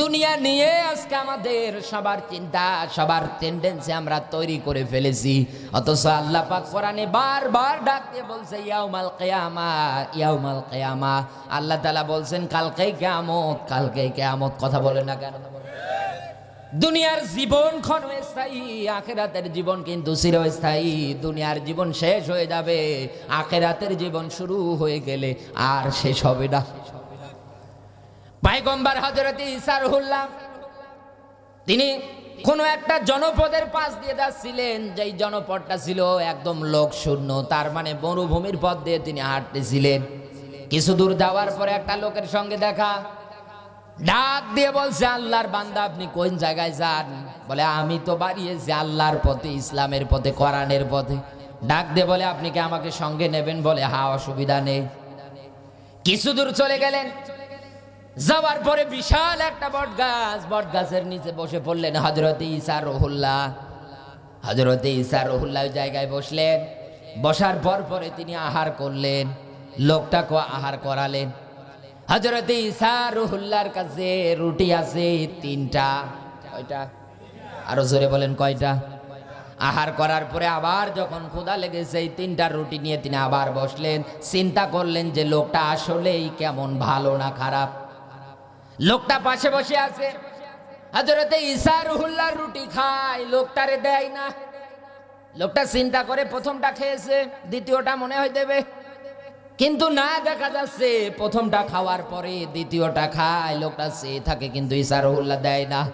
দুনিয়া নিয়ে আজকে আমাদের সবার চিন্তা, সবার টেন্ডেন্সি আমরা তৈরি করে ফেলেছি। অথচ আল্লাহ পাক কোরআনে বারবার ডাকতে বলছে, ইয়াউমাল কিয়ামা ইয়াউমাল কিয়ামা। আল্লাহ তাআলা বলছেন, কালকেই কিয়ামত কালকেই কিয়ামত। কথা বলে না কেন? দুনিয়ার জীবন ক্ষণস্থায়ী, আখেরাতের জীবন কিন্তু চিরস্থায়ী। দুনিয়ার জীবন শেষ হয়ে যাবে, আখেরাতের জীবন শুরু হয়ে গেলে আর শেষ হবে না। পাইগম্বার হজরত ইসারহুল্লাহ তিনি কোনো একটা জনপদের পাশ দিয়ে যাচ্ছিলেন, যেই জনপদটা ছিল একদম লোক শূন্য, তার মানে মরুভূমির পথ দিয়ে তিনি হাঁটতেছিলেন। কিছু দূর যাওয়ার পরে একটা লোকের সঙ্গে দেখা, ডাক দিয়ে বলছে, আল্লাহর বান্দা, আপনি কোন জায়গায় যান? বলে, আমি তো বাড়িয়েছি আল্লাহর পথে, ইসলামের পথে, কোরআনের পথে। ডাক দিয়ে বলে, আপনি কি আমাকে সঙ্গে নেবেন? বলে হা অসুবিধা নেই। কিছু দূর চলে গেলেন যাওয়ার পরে বিশাল একটা বট গাছ বট গাছের নিচে বসে পড়লেন হজরত ইসা রহুল্লাহ। হজরত ইসা রহুল্লাহ জায়গায় বসলেন। বসার পর পরে তিনি আহার করলেন লোকটাকে আহার করালেন। হজরত ইসা রহুল্লার কাছে রুটি আছে তিনটা, কয়টা? আরও জোরে বলেন কয়টা? আহার করার পরে আবার যখন ক্ষুধা লেগেছে, এই তিনটা রুটি নিয়ে তিনি আবার বসলেন। চিন্তা করলেন যে লোকটা আসলেই কেমন ভালো না খারাপ। লোকটা পাশে বসে আছে। হাজরতে ঈসা রুহুল্লার রুটি খায়, লোকটারে দেয় না। লোকটা চিন্তা করে প্রথমটা খেয়েছে, দ্বিতীয়টা মনে হয় দেবে। কিন্তু না দেখা যাচ্ছে, প্রথমটা খাওয়ার পরে দ্বিতীয়টা খায়, লোকটা সে থাকে কিন্তু ঈসা রহুল্লাহ দেয় না।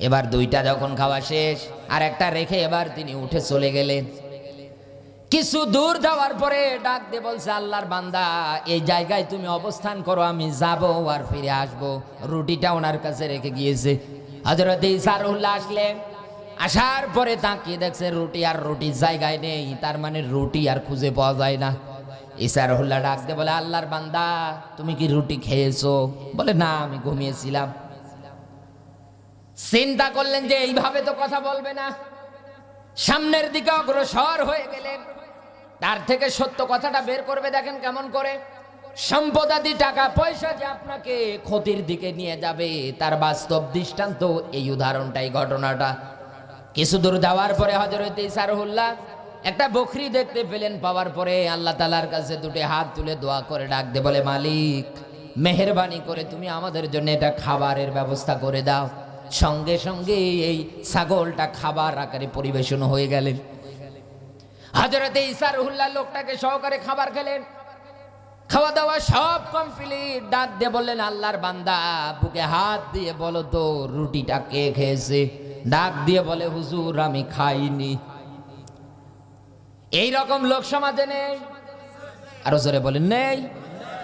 এবার দুইটা যখন খাওয়া শেষ আর একটা রেখে এবার তিনি উঠে চলে গেলেন। কিছু দূর যাওয়ার পরে ডাক দিয়ে বলছে, আল্লাহর বান্দা, এই জায়গায় তুমি অবস্থান করো, আমি যাব আর ফিরে আসব। রুটিটা ওনার কাছে রেখে গিয়েছে। হজরত ইসারুল্লাহ আসলে আসার পরে তাকিয়ে দেখছে রুটি আর রুটির জায়গায় নেই, তার মানে রুটি আর খুঁজে পাওয়া যায় না। ইসারুল্লাহ ডাক দিয়ে বলে, আল্লাহর বান্দা, তুমি কি রুটি খেয়েছো? বলে, না, আমি ঘুমিয়েছিলাম। চিন্তা করলেন যে এইভাবে তো কথা বলবে না। সামনের দিকে অগ্রসর হয়ে গেলেন। তার থেকে সত্য কথাটা বের করবে, দেখেন কেমন করে। সম্পদাদি টাকা পয়সা যে আপনাকে ক্ষতির দিকে নিয়ে যাবে, তার বাস্তব দৃষ্টান্ত এই উদাহরণটাই, ঘটনাটা। কিছু দূর যাওয়ার পরে হজরত ইসারহুল্লাহ একটা বকরি দেখতে পেলেন, পাওয়ার পরে আল্লাহ তালার কাছে দুটি হাত তুলে দোয়া করে ডাকতে বলে, মালিক, মেহরবানি করে তুমি আমাদের জন্য এটা খাবারের ব্যবস্থা করে দাও। সঙ্গে সঙ্গে এই ছাগলটা খাবার আকারে পরিবেশন হয়ে গেলেন। হাজরতে ইসারহুল্লাহ লোকটাকে সহকারে খাবার খেলেন। খাওয়া দাওয়া সব কমপ্লিট ডাক দিয়ে বললেন, আল্লাহর বান্দা, বুকে হাত দিয়ে বলো তো, রুটিটা কে খেয়েছে? ডাক দিয়ে বলে, হুজুর, আমি খাইনি। এই রকম লোক সমাজে নেই। আরও জোরে বলেন, নেই।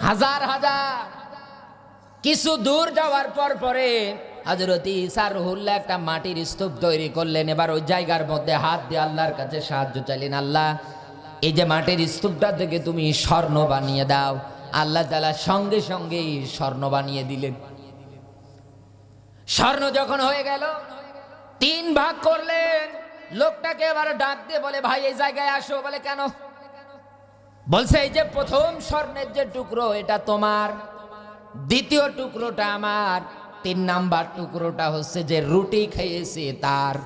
হাজার হাজার। কিছু দূর যাওয়ার পর পরে হজরত ইসারহুল্লাহ একটা মাটির স্তূপ তৈরি করলেন। এবার ওই জায়গার মধ্যে হাত দিয়ে আল্লাহর কাছে সাহায্য চাইলেন, আল্লাহ, এই যে মাটির স্তূপটা থেকে তুমি স্বর্ণ বানিয়ে দাও। আল্লাহ তালা সঙ্গে সঙ্গেই স্বর্ণ বানিয়ে দিলেন। স্বর্ণ যখন হয়ে গেল, তিন ভাগ করলেন। লোকটাকে এবার ডাক দিয়ে বলে, ভাই, এই জায়গায় আসো। বলে, কেন? বলছে, এই যে প্রথম স্বর্ণের যে টুকরো, এটা তোমার। দ্বিতীয় টুকরোটা আমার। তিন নাম্বার টুকরোটা হচ্ছে যে রুটি খেয়েছে তার।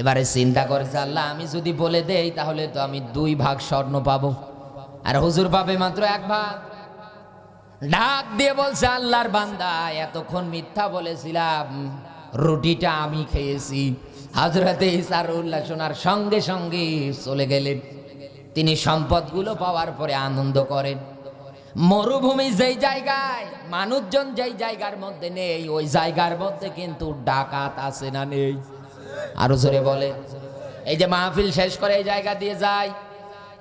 এবারে চিন্তা করেছে, আল্লাহ, আমি যদি বলে দেই তাহলে তো আমি দুই ভাগ স্বর্ণ পাবো। আর হুজুর পাবে মাত্র এক ভাগ। ডাক দিয়ে বলছে, আল্লাহর বান্দা, এতক্ষণ মিথ্যা বলেছিলাম, রুটিটা আমি খেয়েছি। হাজরাতে ইসারুল্লাহ শোনার সঙ্গে সঙ্গে চলে গেলেন। তিনি সম্পদগুলো পাওয়ার পরে আনন্দ করেন। মরুভূমি যেই জায়গায়, মানুষজন যেই জায়গার মধ্যে নেই, ওই জায়গার মধ্যে কিন্তু ডাকাত আছে না নেই। আরও জোরে বলে। এই যে মাহফিল শেষ করে এই জায়গা দিয়ে যায়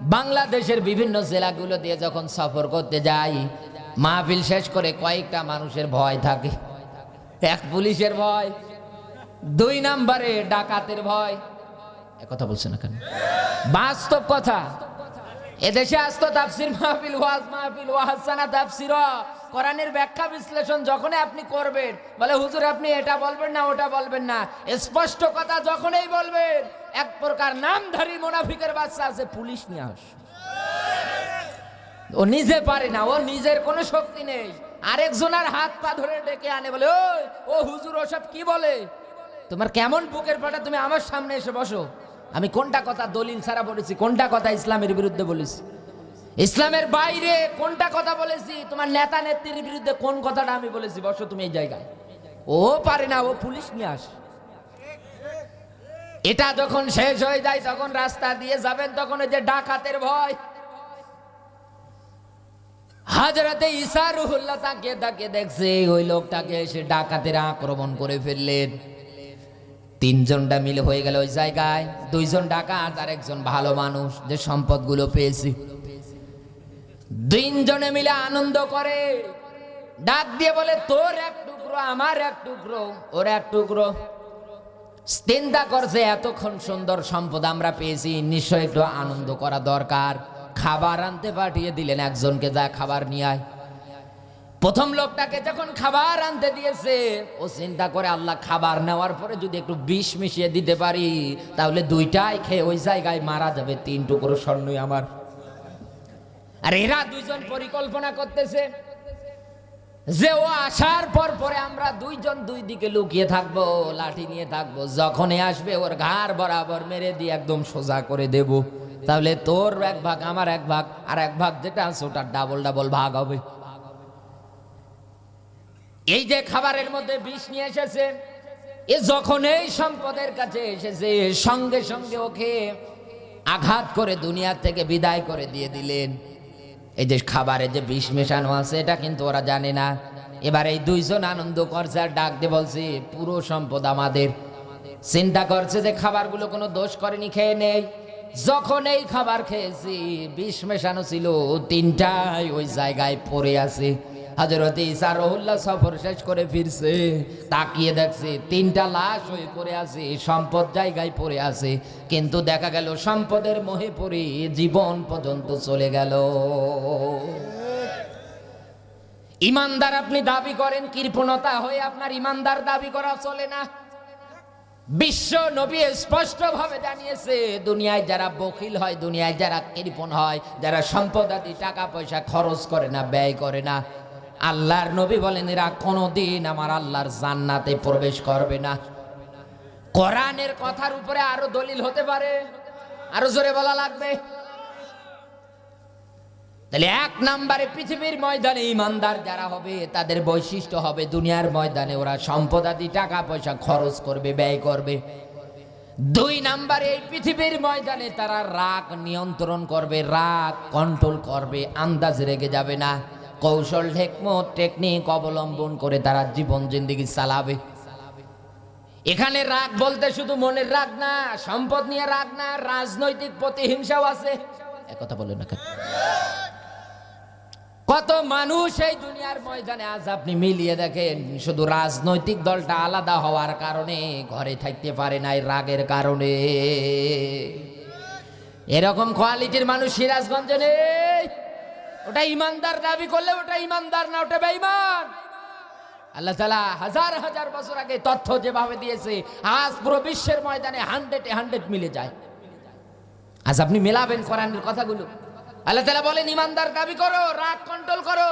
বাংলাদেশের বিভিন্ন জেলাগুলো দিয়ে যখন সফর করতে যাই, মাহফিল শেষ করে কয়েকটা মানুষের ভয় থাকে। এক পুলিশের ভয়, দুই নাম্বারে ডাকাতের ভয়। কথা বলছে না কেন? বাস্তব কথা এদেশে আসতো তাফসির মাহফিল, ওয়াজ মাহফিল, ওয়াহাসানা তাফসির। কোরআনের ব্যাখ্যা বিশ্লেষণ যখনই আপনি করবেন, বলে, হুজুর, আপনি এটা বলবেন না, ওটা বলবেন না। স্পষ্ট কথা যখনই বলবেন, এক প্রকার নামধারী মোনাফিকের বাচ্চা আছে, পুলিশ নিয়ে আস। ও নিজে পারে না, ও নিজের কোনো শক্তি নেই। আরেকজনের হাত পা ধরে ডেকে আনে, বলে, ওই, ও হুজুর, ওসব কি বলে? তোমার কেমন বুকের পাটা? তুমি আমার সামনে এসে বসো। আমি কোনটা কথা দলিল ছাড়া বলেছি, কোনটা কথা ইসলামের বিরুদ্ধে বলেছি? ইসলামের বাইরে কোনটা কথা বলেছি? তোমার নেতা নেত্রীর বিরুদ্ধে কোন কথাটা আমি বলেছি? বসো তুমি এই জায়গায়। ও পারে না, ও পুলিশ নিয়ে আস। এটা যখন শেষ হয়ে যায়, তখন রাস্তা দিয়ে যাবেন, তখন ওই যে ডাকাতের ভয়। হাজরাতে রুহুল্লাহ তাকে তাকে দেখছে, ওই লোকটাকে এসে ডাকাতেরা আক্রমণ করে ফেললেন। তিনজনটা মিলে হয়ে গেল ওই জায়গায়। দুইজন ডাকাত আর একজন ভালো মানুষ যে সম্পদগুলো পেয়েছি। তিনজনে মিলে আনন্দ করে। ডাক দিয়ে বলে, তোর এক টুকরো, আমার এক টুকরো, ওর এক টুকরো। চিন্তা করছে এতক্ষণ সুন্দর সম্পদ আমরা পেয়েছি, নিশ্চয় একটু আনন্দ করা দরকার। খাবার আনতে পাঠিয়ে দিলেন একজনকে, যা খাবার নিয়ে আয়। প্রথম লোকটাকে যখন খাবার আনতে দিয়েছে, ও চিন্তা করে আল্লাহ খাবার নেওয়ার পরে যদি একটু বিষ মিশিয়ে দিতে পারি, তাহলে দুইটাই খেয়ে ওই জায়গায় মারা যাবে, তিন টুকরো স্বর্ণই আমার। আর এরা দুইজন পরিকল্পনা করতেছে যে ও আসার পর পরে আমরা দুইজন দুই দিকে লুকিয়ে থাকব, লাঠি নিয়ে থাকব, যখনই আসবে ওর ঘাড় বরাবর মেরে দিয়ে একদম সোজা করে দেব। তাহলে তোর এক ভাগ, আমার এক ভাগ, আর এক ভাগ যেটা আছে ওটা ডাবল ডাবল ভাগ হবে। এই যে খাবারের মধ্যে বিষ নিয়ে এসেছে, এ যখন এই সম্পদের কাছে এসেছে, সঙ্গে সঙ্গে ওকে আঘাত করে দুনিয়া থেকে বিদায় করে দিয়ে দিলেন। এই যে খাবারে যে বিষ মেশানো আছে, এটা কিন্তু ওরা জানে না। এবার এই দুইজন আনন্দ করছে আর ডাক দিয়ে বলছে, পুরো সম্পদ আমাদের। চিন্তা করছে যে খাবারগুলো কোনো দোষ করেনি, খেয়ে নেই। যখন এই খাবার খেয়েছি, বিষ মেশানো ছিল, তিনটাই ওই জায়গায় পড়ে আছে। হাজরত ইসা রহুল্লাহ সফর শেষ করে ফিরছে, তাকিয়ে দেখছে তিনটা লাশ হয়ে পড়ে আছে, সম্পদ জায়গায় পড়ে আছে। কিন্তু দেখা গেল সম্পদের মোহে পড়ে জীবন পর্যন্ত চলে গেল। ইমানদার আপনি দাবি করেন, কৃপণতা হয়ে আপনার ইমানদার দাবি করা চলে না? বিশ্ব নবী স্পষ্টভাবে জানিয়েছে, দুনিয়ায় যারা বকিল হয়, দুনিয়ায় যারা কৃপণ হয়, যারা সম্পদ আদি, টাকা পয়সা খরচ করে না, ব্যয় করে না আল্লাহর নবী বলেন, এরা কোনোদিন আমার আল্লাহর জান্নাতে প্রবেশ করবে না। কোরআনের কথার উপরে আরও দলিল হতে পারে, আরও জোরে বলা লাগবে। তাহলে এক নাম্বারে পৃথিবীর ময়দানে ইমানদার যারা হবে, তাদের বৈশিষ্ট্য হবে দুনিয়ার ময়দানে ওরা সম্পদাদি টাকা পয়সা খরচ করবে, ব্যয় করবে। দুই নাম্বারে এই পৃথিবীর ময়দানে তারা রাগ নিয়ন্ত্রণ করবে, রাগ কন্ট্রোল করবে, আন্দাজ রেগে যাবে না। কৌশল ঠেকমত টেকনিক অবলম্বন করে তারা জীবন জিন্দিগি চালাবে। এখানে রাগ বলতে শুধু মনের রাগ না, সম্পদ নিয়ে রাগ না, রাজনৈতিক প্রতিহিংসাও আছে। একথা বলে না কত মানুষ এই দুনিয়ার ময়দানে আজ আপনি মিলিয়ে দেখেন, শুধু রাজনৈতিক দলটা আলাদা হওয়ার কারণে, ঘরে থাকতে পারে নাই রাগের কারণে। এরকম কোয়ালিটির মানুষ সিরাজগঞ্জে নেই। ওটা ইমানদার দাবি করলে ওটা ইমানদার না, ওটা বেঈমান। আল্লাহ তালা হাজার হাজার বছর আগে তথ্য যেভাবে দিয়েছে, আজ পুরো বিশ্বের ময়দানে হান্ড্রেডে হান্ড্রেড মিলে যায়। আজ আপনি মেলাবেন কোরআনের কথাগুলো। আল্লাহ তালা বলেন, ইমানদার দাবি করো, রাগ কন্ট্রোল করো।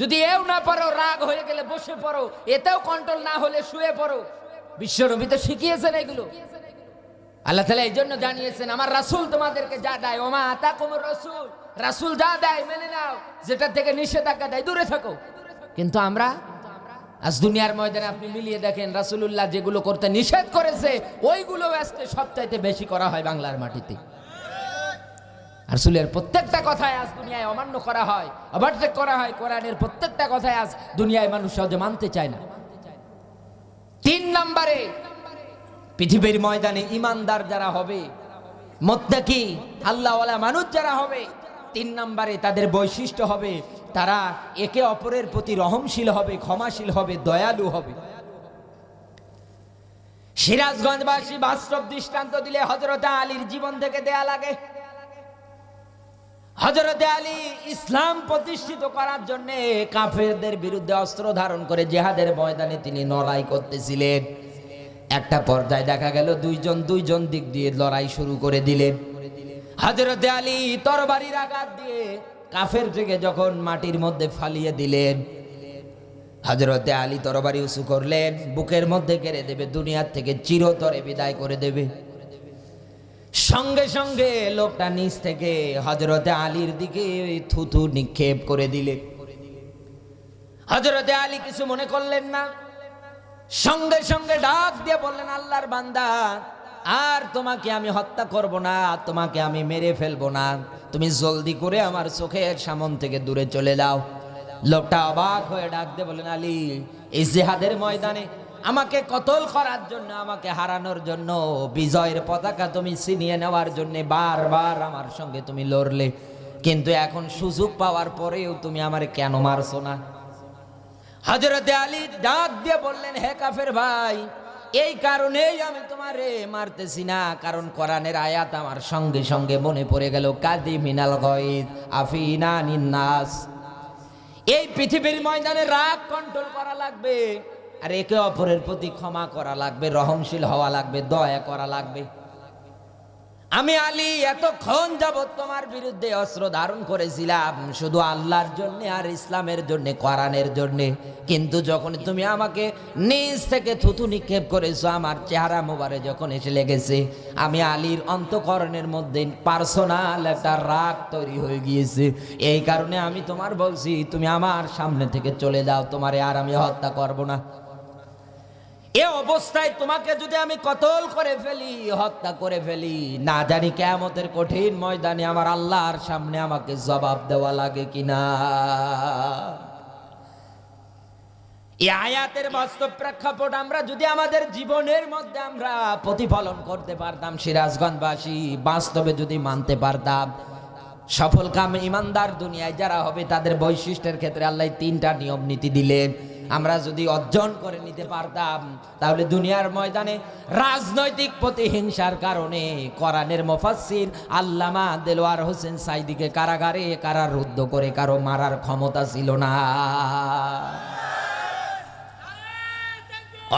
যদি এও না পারো, রাগ হয়ে গেলে বসে পড়ো। এতেও কন্ট্রোল না হলে শুয়ে পড়ো। বিশ্বনবী তো শিখিয়েছেন এগুলো। আল্লাহ তালা এই জন্য জানিয়েছেন, আমার রাসুল তোমাদেরকে যা দেয়, ওমা আতা কোমর রসুল। রাসুল যা দেয় মেনে নাও, যেটা থেকে নিষেধাজ্ঞা দেয়, দূরে থাকো। কিন্তু আমরা, আজ দুনিয়ার ময়দানে আপনি মিলিয়ে দেখেন, রাসুলুল্লাহ যেগুলো করতে নিষেধ করেছে ওইগুলো আজকে সবচাইতে বেশি করা হয় বাংলার মাটিতে। রাসুলের প্রত্যেকটা কথায় আজ দুনিয়ায় অমান্য করা হয় অবার্টেক করা হয়, কোরআনের প্রত্যেকটা কথায় আজ দুনিয়ায় মানুষ সহজে মানতে চায় না। তিন নম্বরে পৃথিবীর ময়দানে ইমানদার যারা হবে, মোত্তাকি, আল্লাহওয়ালা মানুষ যারা হবে, তিন নম্বরে তাদের বৈশিষ্ট্য হবে, তারা একে অপরের প্রতি রহমশীল হবে, ক্ষমাশীল হবে, দয়ালু হবে। সিরাজগঞ্জবাসী বাস্তব দৃষ্টান্ত দিলে হজরত আলীর জীবন থেকে দেয়া লাগে। হজরতে আলী ইসলাম প্রতিষ্ঠিত করার জন্য কাফেরদের বিরুদ্ধে অস্ত্র ধারণ করে জেহাদের ময়দানে তিনি লড়াই করতেছিলেন। একটা পর্যায়ে দেখা গেল দুইজন দুইজন দিক দিয়ে লড়াই শুরু করে দিলেন হজরতে আলী তরবারির আঘাত দিয়ে কাফের থেকে যখন মাটির মধ্যে ফালিয়ে দিলেন হজরতে আলী তরবারি উঁচু করলেন, বুকের মধ্যে কেড়ে দেবে দুনিয়ার থেকে চিরতরে বিদায় করে দেবে। সঙ্গে সঙ্গে লোকটা নিচ থেকে হজরতে আলীর দিকে থুথু নিক্ষেপ করে দিলে। হজরতে আলী কিছু মনে করলেন না। সঙ্গে সঙ্গে ডাক দিয়ে বললেন, আল্লাহর বান্দা, আর তোমাকে আমি হত্যা করব না, তোমাকে আমি মেরে ফেলব না। তুমি জলদি করে আমার চোখের সামন থেকে দূরে চলে যাও। লোকটা অবাক হয়ে ডাক দিয়ে বলেন আলী, এই জেহাদের ময়দানে আমাকে কতল করার জন্য, আমাকে হারানোর জন্য, বিজয়ের পতাকা তুমি ছিনিয়ে নেওয়ার জন্য বারবার আমার সঙ্গে তুমি লড়লে। কিন্তু এখন সুযোগ পাওয়ার পরেও তুমি আমার কেন মারছো না? হজরতে আলী ডাক দিয়ে বললেন, হে কাফের ভাই এই কারণেই আমি তোমারে মারতেছি না, কারণ কোরআনের আয়াত আমার সঙ্গে সঙ্গে মনে পড়ে গেল, কাদি মিনাল গয়েদ আফিনা নিন্নাস। এই পৃথিবীর ময়দানে রাগ কন্ট্রোল করা লাগবে, আর একে অপরের প্রতি ক্ষমা করা লাগবে, রহমশীল হওয়া লাগবে, দয়া করা লাগবে। আমি আলী এতক্ষণ যাবৎ তোমার বিরুদ্ধে অস্ত্র ধারণ করেছিলাম, শুধু আল্লাহর জন্য আর ইসলামের জন্য, কোরআনের জন্য। কিন্তু যখন তুমি আমাকে নিজ থেকে থুতু নিক্ষেপ করেছ, আমার চেহারা মোবারে যখন এসে লেগেছে, আমি আলীর অন্তকরণের মধ্যে পার্সোনাল একটা রাগ তৈরি হয়ে গিয়েছে। এই কারণে আমি তোমার বলছি, তুমি আমার সামনে থেকে চলে যাও, তোমারে আর আমি হত্যা করব না। এ অবস্থায় তোমাকে যদি আমি কতল করে ফেলি, হত্যা করে ফেলি, না জানি কেমতের কঠিন ময়দানে আমার আল্লাহর সামনে আমাকে জবাব দেওয়া লাগে কিনা। এই আয়াতের বাস্তব প্রেক্ষাপট আমরা যদি আমাদের জীবনের মধ্যে আমরা প্রতিফলন করতে পারতাম, সিরাজগঞ্জবাসী, বাস্তবে যদি মানতে পারতাম সফল কাম ইমানদার দুনিয়ায় যারা হবে, তাদের বৈশিষ্ট্যের ক্ষেত্রে আল্লাহ তিনটা নিয়ম নীতি দিলেন। আমরা যদি অর্জন করে নিতে পারতাম, তাহলে দুনিয়ার ময়দানে রাজনৈতিক প্রতিহিংসার কারণে কোরআনের মুফাসসির আল্লামা দেলোয়ার হোসেন সাইদিকে কারাগারে কারারুদ্ধ করে কারও মারার ক্ষমতা ছিল না।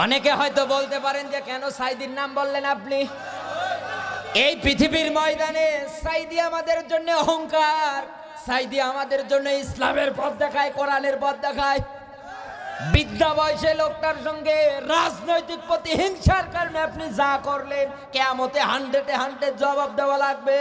অনেকে হয়তো বলতে পারেন যে, কেন সাইদির নাম বললেন আপনি? এই পৃথিবীর ময়দানে সাইদি আমাদের জন্য অহংকার, সাইদি আমাদের জন্য ইসলামের পথ দেখায়, কোরআনের পথ দেখায়। বিদ্যা বয়সে লোকটার সঙ্গে রাজনৈতিক প্রতিহিংসার কারণে আপনি যা করলেন কেমতে হান্ড্রেডে হান্ড্রেড জবাব দেওয়া লাগবে।